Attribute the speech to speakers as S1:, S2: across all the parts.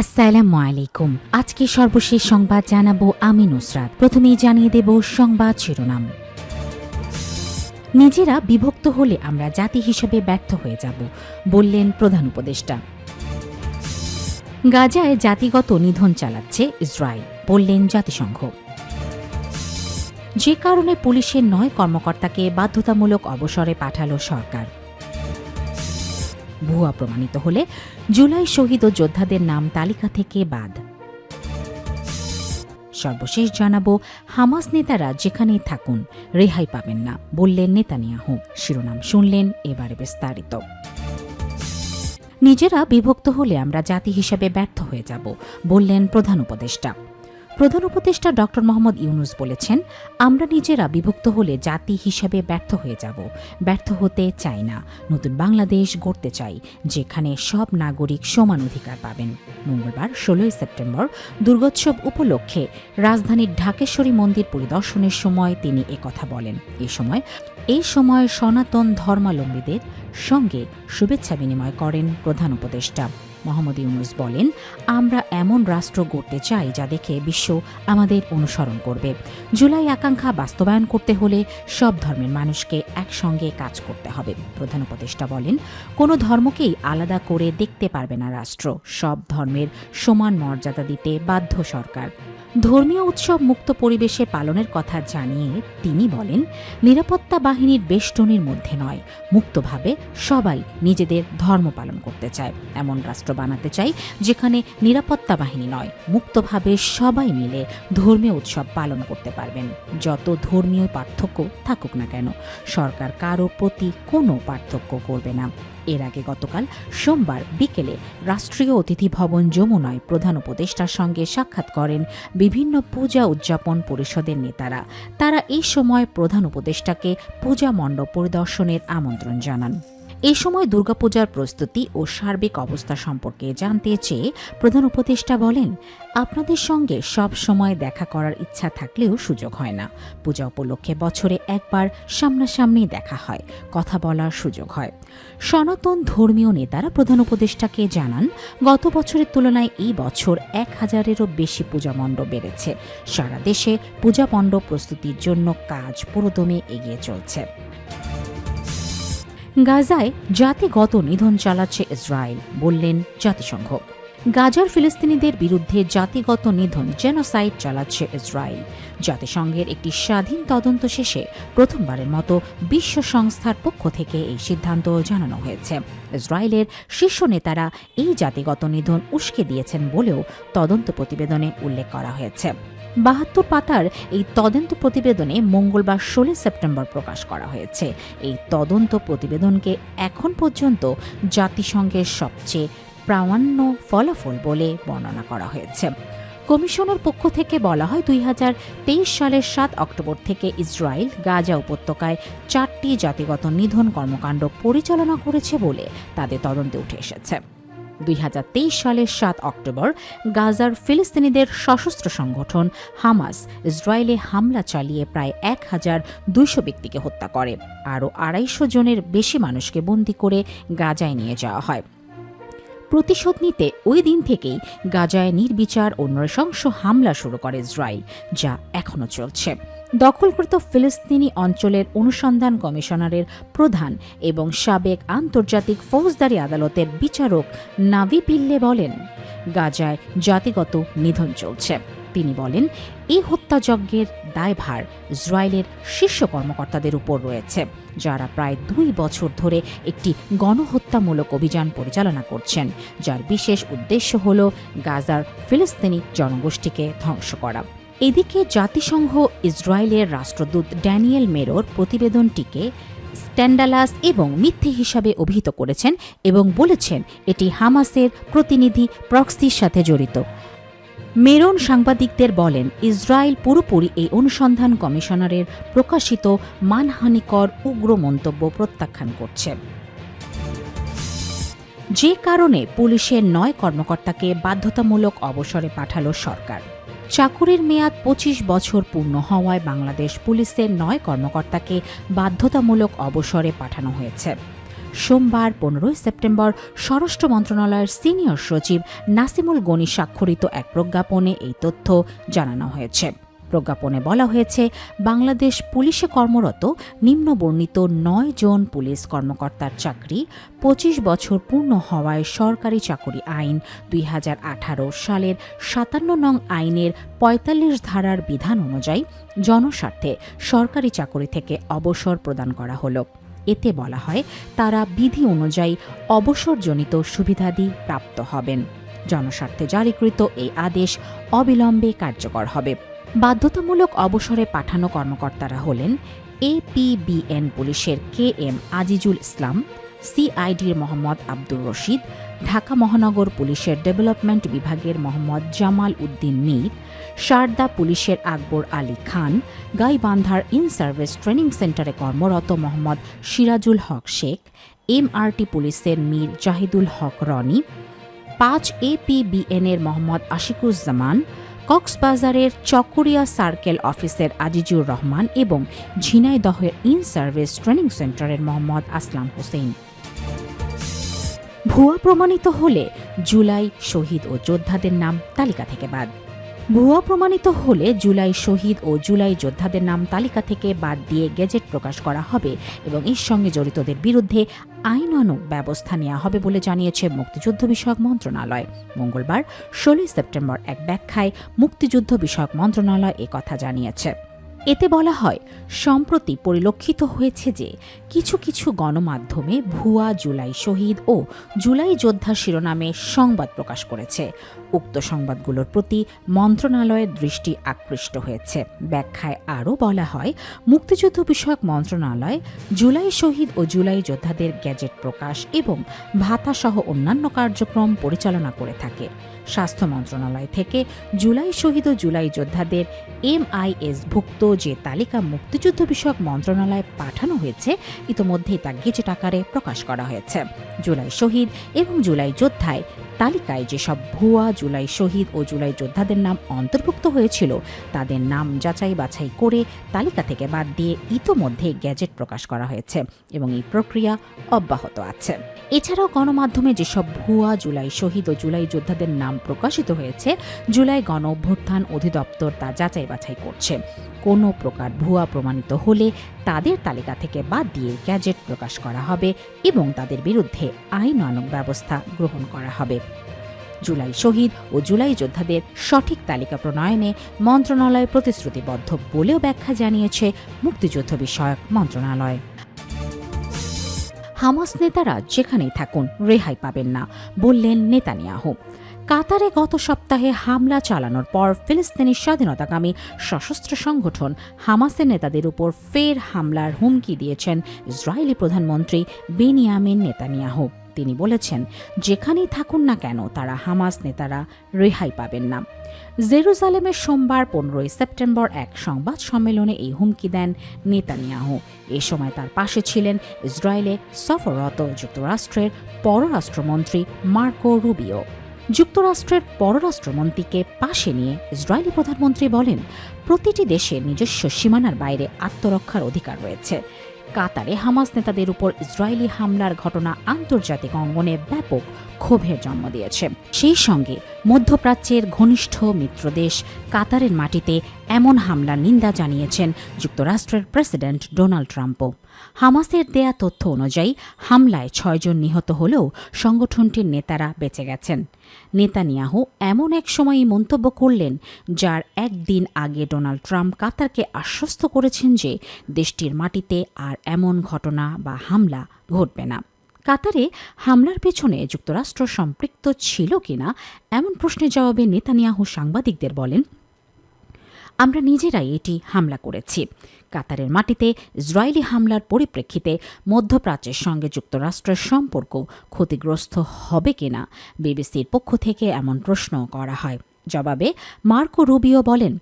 S1: আসসালামু আলাইকুম আজকে সর্বশেষ সংবাদ জানাবো আমি নুসরাত প্রথমেই জানিয়ে দেব সংবাদ শিরোনাম নিজেরা বিভক্ত হলে আমরা জাতি হিসেবে ব্যর্থ হয়ে যাব বললেন প্রধান উপদেষ্টা গাজায় জাতিগত নিধন চালাচ্ছে ইসরায়েল বললেন জাতিসংঘ যে কারণে পুলিশের নয় কর্মকর্তাকে বাধ্যতামূলক অবসরে পাঠালো সরকার ভুয়া প্রমাণিত হলে জুলাই শহীদ ও যোদ্ধাদের নাম তালিকা থেকে বাদ সর্বশেষ জানাব হামাস নেতারা যেখানেই থাকুন রেহাই পাবেন না বললেন নেতানিয়াহু শিরোনাম শুনলেন এবারে বিস্তারিত নিজেরা বিভক্ত হলে আমরা জাতি হিসেবে ব্যর্থ হয়ে যাব বললেন প্রধান উপদেষ্টা প্রধান উপদেষ্টা ডক্টর মোহাম্মদ ইউনুস বলেছেন আমরা নিজেরা বিভক্ত হলে জাতি হিসেবে ব্যর্থ হয়ে যাব ব্যর্থ হতে চাই না নতুন বাংলাদেশ গড়তে চাই যেখানে সব নাগরিক সমান অধিকার পাবেন মঙ্গলবার ষোলোই সেপ্টেম্বর দুর্গোৎসব উপলক্ষে রাজধানীর ঢাকেশ্বরী মন্দির পরিদর্শনের সময় তিনি একথা বলেন এ সময় এই সময় সনাতন ধর্মাবলম্বীদের সঙ্গে শুভেচ্ছা বিনিময় করেন প্রধান উপদেষ্টা মোহাম্মদ ইউনুস বলেন আমরা এমন রাষ্ট্র গড়তে চাই যা দেখে বিশ্ব আমাদের অনুসরণ করবে জুলাই আকাঙ্ক্ষা বাস্তবায়ন করতে হলে সব ধর্মের মানুষকে একসঙ্গে কাজ করতে হবে প্রধান উপদেষ্টা বলেন কোনো ধর্মকেই আলাদা করে দেখতে পারবে না রাষ্ট্র সব ধর্মের সমান মর্যাদা দিতে বাধ্য সরকার ধর্মীয় উৎসব মুক্ত পরিবেশে পালনের কথা জানিয়ে তিনি বলেন নিরাপত্তা বাহিনীর বেষ্টনীর মধ্যে নয় মুক্তভাবে সবাই নিজেদের ধর্ম পালন করতে চায় এমন রাষ্ট্র বানাতে চাই যেখানে নিরাপত্তা বাহিনী নয় মুক্তভাবে সবাই মিলে ধর্মীয় উৎসব পালন করতে পারবেন যত ধর্মীয় পার্থক্য থাকুক না কেন সরকার কারো প্রতি কোনো পার্থক্য করবে না এর আগে গতকাল সোমবার বিকেলে রাষ্ট্রীয় অতিথি ভবন যমুনায় প্রধান উপদেষ্টার সঙ্গে সাক্ষাৎ করেন বিভিন্ন পূজা উদযাপন পরিষদের নেতারা তারা এই সময় প্রধান উপদেষ্টাকে পূজা মণ্ডপ পরিদর্শনের আমন্ত্রণ জানান এ সময় দুর্গাপূজার প্রস্তুতি ও সার্বিক অবস্থা সম্পর্কে জানতে চেয়ে প্রধান উপদেষ্টা বলেন আপনাদের সঙ্গে সব সময় দেখা করার ইচ্ছা থাকলেও সুযোগ হয় না পূজা উপলক্ষে বছরে একবার সামনাসামনি দেখা হয় কথা বলার সুযোগ হয় সনাতন ধর্মীয় নেতারা প্রধান উপদেষ্টাকে জানান গত বছরের তুলনায় এই বছর এক হাজারেরও বেশি পূজা মণ্ডপ বেড়েছে সারা দেশে পূজা মণ্ডপ প্রস্তুতির জন্য কাজ পুরোদমে এগিয়ে চলছে গাজায় জাতিগত নিধন চালাচ্ছে ইসরায়েল বললেন জাতিসংঘ গাজার ফিলিস্তিনিদের বিরুদ্ধে জাতিগত নিধন জেনোসাইড চালাচ্ছে ইসরায়েল জাতিসংঘের একটি স্বাধীন তদন্ত শেষে প্রথমবারের মতো বিশ্ব সংস্থার পক্ষ থেকে এই সিদ্ধান্ত জানানো হয়েছে ইসরায়েলের শীর্ষ নেতারা এই জাতিগত নিধন উস্কে দিয়েছেন বলেও তদন্ত প্রতিবেদনে উল্লেখ করা হয়েছে বাহাত্তর পাতার এই তদন্ত প্রতিবেদনে মঙ্গলবার ষোলো সেপ্টেম্বর প্রকাশ করা হয়েছে এই তদন্ত প্রতিবেদনকে এখন পর্যন্ত জাতিসংঘের সবচেয়ে প্রামাণ্য ফলাফল বলে বর্ণনা করা হয়েছে কমিশনের পক্ষ থেকে বলা হয় দুই সালের সাত অক্টোবর থেকে ইসরায়েল গাজা উপত্যকায় চারটি জাতিগত নিধন কর্মকাণ্ড পরিচালনা করেছে বলে তাদের তদন্তে উঠে এসেছে দুই সালের সাত অক্টোবর গাজার ফিলিস্তিনিদের সশস্ত্র সংগঠন হামাস ইসরায়েলে হামলা চালিয়ে প্রায় এক হাজার দুইশো ব্যক্তিকে হত্যা করে আরও আড়াইশো জনের বেশি মানুষকে বন্দী করে গাজায় নিয়ে যাওয়া হয় প্রতিশোধ নিতে ওই দিন থেকেই গাজায় নির্বিচার ও নৃশংস হামলা শুরু করে ইসরায়েল যা এখনও চলছে দখলকৃত ফিলিস্তিনি অঞ্চলের অনুসন্ধান কমিশনারের প্রধান এবং সাবেক আন্তর্জাতিক ফৌজদারি আদালতের বিচারক নাভি পিল্লে বলেন গাজায় জাতিগত নিধন চলছে তিনি বলেন এই হত্যাযজ্ঞের দায়ভার ইসরায়েলের শীর্ষ কর্মকর্তাদের উপর রয়েছে যারা প্রায় দুই বছর ধরে একটি গণহত্যামূলক অভিযান পরিচালনা করছেন যার বিশেষ উদ্দেশ্য হল গাজার ফিলিস্তিনি জনগোষ্ঠীকে ধ্বংস করা এদিকে জাতিসংঘ ইসরায়েলের রাষ্ট্রদূত ড্যানিয়েল মেরোর প্রতিবেদনটিকে স্ট্যান্ডালাস এবং মিথ্যে হিসাবে অভিহিত করেছেন এবং বলেছেন এটি হামাসের প্রতিনিধি প্রক্সির সাথে জড়িত মেরন সাংবাদিকদের বলেন ইসরায়েল পুরোপুরি এই অনুসন্ধান কমিশনারের প্রকাশিত মানহানিকর উগ্র মন্তব্য প্রত্যাখ্যান করছে যে কারণে পুলিশের নয় কর্মকর্তাকে বাধ্যতামূলক অবসরে পাঠালো সরকার চাকুরির মেয়াদ পঁচিশ বছর পূর্ণ হওয়ায় বাংলাদেশ পুলিশের নয় কর্মকর্তাকে বাধ্যতামূলক অবসরে পাঠানো হয়েছে সোমবার পনেরোই সেপ্টেম্বর স্বরাষ্ট্র মন্ত্রণালয়ের সিনিয়র সচিব নাসিমুল গনি স্বাক্ষরিত এক প্রজ্ঞাপনে এই তথ্য জানানো হয়েছে প্রজ্ঞাপনে বলা হয়েছে বাংলাদেশ পুলিশে কর্মরত নিম্নবর্ণিত নয় জন পুলিশ কর্মকর্তার চাকরি পঁচিশ বছর পূর্ণ হওয়ায় সরকারি চাকরি আইন দুই সালের সাতান্ন নং আইনের পঁয়তাল্লিশ ধারার বিধান অনুযায়ী জনস্বার্থে সরকারি চাকরি থেকে অবসর প্রদান করা হল এতে বলা হয় তারা বিধি অনুযায়ী অবসরজনিত সুবিধাদি প্রাপ্ত হবেন জনস্বার্থে জারিকৃত এই আদেশ অবিলম্বে কার্যকর হবে বাধ্যতামূলক অবসরে পাঠানো কর্মকর্তারা হলেন এপিবিএন পুলিশের কে এম আজিজুল ইসলাম সিআইডির মোহাম্মদ আব্দুর রশিদ ঢাকা মহানগর পুলিশের ডেভেলপমেন্ট বিভাগের মোহাম্মদ জামাল উদ্দিন মীর শারদা পুলিশের আকবর আলী খান গাইবান্ধার ইন সার্ভিস ট্রেনিং সেন্টারে কর্মরত মোহাম্মদ সিরাজুল হক শেখ এমআরটি পুলিশের মীর জাহিদুল হক রনি পাঁচ এপিবিএনের মোহাম্মদ আশিকুজ্জামান কক্সবাজারের চকরিয়া সার্কেল অফিসের আজিজুর রহমান এবং ঝিনাইদহের ইন সার্ভিস ট্রেনিং সেন্টারের মোহাম্মদ আসলাম হোসেন ভুয়া প্রমাণিত হলে জুলাই শহীদ ও যোদ্ধাদের নাম তালিকা থেকে বাদ ভুয়া প্রমাণিত হলে জুলাই শহীদ ও জুলাই যোদ্ধাদের নাম তালিকা থেকে বাদ দিয়ে গেজেট প্রকাশ করা হবে এবং এর সঙ্গে জড়িতদের বিরুদ্ধে আইনন ব্যবস্থা নেওয়া হবে বলে জানিয়েছে মুক্তিযুদ্ধ বিষয়ক মন্ত্রণালয় মঙ্গলবার ষোলোই সেপ্টেম্বর এক ব্যাখ্যায় মুক্তিযুদ্ধ বিষয়ক মন্ত্রণালয় কথা জানিয়েছে এতে বলা হয় সম্প্রতি পরিলক্ষিত হয়েছে যে কিছু কিছু গণমাধ্যমে ভুয়া জুলাই শহীদ ও জুলাই যোদ্ধা শিরোনামে সংবাদ প্রকাশ করেছে উক্ত সংবাদগুলোর প্রতি মন্ত্রণালয়ের দৃষ্টি আকৃষ্ট হয়েছে ব্যাখ্যায় আরও বলা হয় মুক্তিযুদ্ধ বিষয়ক মন্ত্রণালয় জুলাই শহীদ ও জুলাই যোদ্ধাদের গ্যাজেট প্রকাশ এবং ভাতাসহ অন্যান্য কার্যক্রম পরিচালনা করে থাকে স্বাস্থ্য মন্ত্রণালয় থেকে জুলাই শহীদ ও জুলাই যোদ্ধাদের এমআইএস ভুক্ত যে তালিকা মুক্তিযুদ্ধ বিষয়ক মন্ত্রণালয়ে পাঠানো হয়েছে ইতোমধ্যেই তা গেজেট আকারে প্রকাশ করা হয়েছে জুলাই শহীদ এবং জুলাই যোদ্ধায় তালিকায় যেসব ভুয়া জুলাই শহীদ ও জুলাই যোদ্ধাদের নাম অন্তর্ভুক্ত হয়েছিল তাদের নাম যাচাই বাছাই করে তালিকা থেকে বাদ দিয়ে ইতোমধ্যে গ্যাজেট প্রকাশ করা হয়েছে এবং এই প্রক্রিয়া অব্যাহত আছে এছাড়াও গণমাধ্যমে যেসব ভুয়া জুলাই শহীদ ও জুলাই যোদ্ধাদের নাম প্রকাশিত হয়েছে জুলাই গণ অভ্যুত্থান অধিদপ্তর তা যাচাই বাছাই করছে কোনো প্রকার ভুয়া প্রমাণিত হলে তাদের তালিকা থেকে বাদ দিয়ে গ্যাজেট প্রকাশ করা হবে এবং তাদের বিরুদ্ধে আইন আনক ব্যবস্থা গ্রহণ করা হবে জুলাই শহীদ ও জুলাই যোদ্ধাদের সঠিক তালিকা প্রণয়নে মন্ত্রণালয় প্রতিশ্রুতিবদ্ধ বলেও ব্যাখ্যা জানিয়েছে মুক্তিযুদ্ধ বিষয়ক মন্ত্রণালয় হামাস নেতারা যেখানেই থাকুন রেহাই পাবেন না বললেন নেতানিয়াহু কাতারে গত সপ্তাহে হামলা চালানোর পর ফিলিস্তিনি স্বাধীনতাকামী সশস্ত্র সংগঠন হামাসের নেতাদের উপর ফের হামলার হুমকি দিয়েছেন ইসরায়েলি প্রধানমন্ত্রী বেনিয়ামিন নেতানিয়াহু তিনি বলেছেন যেখানেই থাকুন না কেন তারা হামাস নেতারা রেহাই পাবেন না জেরুজালেমে সোমবার পনেরোই সেপ্টেম্বর এক সংবাদ সম্মেলনে এই হুমকি দেন নেতানিয়াহু এ সময় তার পাশে ছিলেন ইসরায়েলে সফররত যুক্তরাষ্ট্রের পররাষ্ট্রমন্ত্রী মার্কো রুবিও যুক্তরাষ্ট্রের পররাষ্ট্রমন্ত্রীকে পাশে নিয়ে ইসরায়েলি প্রধানমন্ত্রী বলেন প্রতিটি দেশের নিজস্ব সীমানার বাইরে আত্মরক্ষার অধিকার রয়েছে কাতারে হামাস নেতাদের উপর ইসরায়েলি হামলার ঘটনা আন্তর্জাতিক অঙ্গনে ব্যাপক ক্ষোভের জন্ম দিয়েছে সেই সঙ্গে মধ্যপ্রাচ্যের ঘনিষ্ঠ মিত্রদেশ কাতারের মাটিতে এমন হামলার নিন্দা জানিয়েছেন যুক্তরাষ্ট্রের প্রেসিডেন্ট ডোনাল্ড ট্রাম্পও হামাসের দেয়া তথ্য অনুযায়ী হামলায় ছয়জন নিহত হলেও সংগঠনটির নেতারা বেঁচে গেছেন নেতানিয়াহু এমন এক সময়ই মন্তব্য করলেন যার একদিন আগে ডোনাল্ড ট্রাম্প কাতারকে আশ্বস্ত করেছেন যে দেশটির মাটিতে আর এমন ঘটনা বা হামলা ঘটবে না কাতারে হামলার পেছনে যুক্তরাষ্ট্র সম্পৃক্ত ছিল কিনা এমন প্রশ্নের জবাবে নেতানিয়াহু সাংবাদিকদের বলেন আমরা নিজেরাই এটি হামলা করেছি কাতারের মাটিতে ইসরায়েলি হামলার পরিপ্রেক্ষিতে মধ্যপ্রাচ্যের সঙ্গে যুক্তরাষ্ট্রের সম্পর্ক ক্ষতিগ্রস্ত হবে কিনা বিবিসির পক্ষ থেকে এমন প্রশ্ন করা হয় জবাবে মার্কো রুবিও বলেন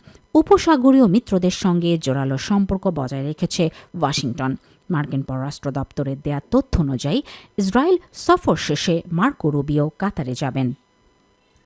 S1: উপসাগরীয় মিত্রদের সঙ্গে জোরালো সম্পর্ক বজায় রেখেছে ওয়াশিংটন মার্কিন পররাষ্ট্র দপ্তরের দেয়া তথ্য অনুযায়ী ইসরায়েল সফর শেষে মার্কো রুবিও কাতারে যাবেন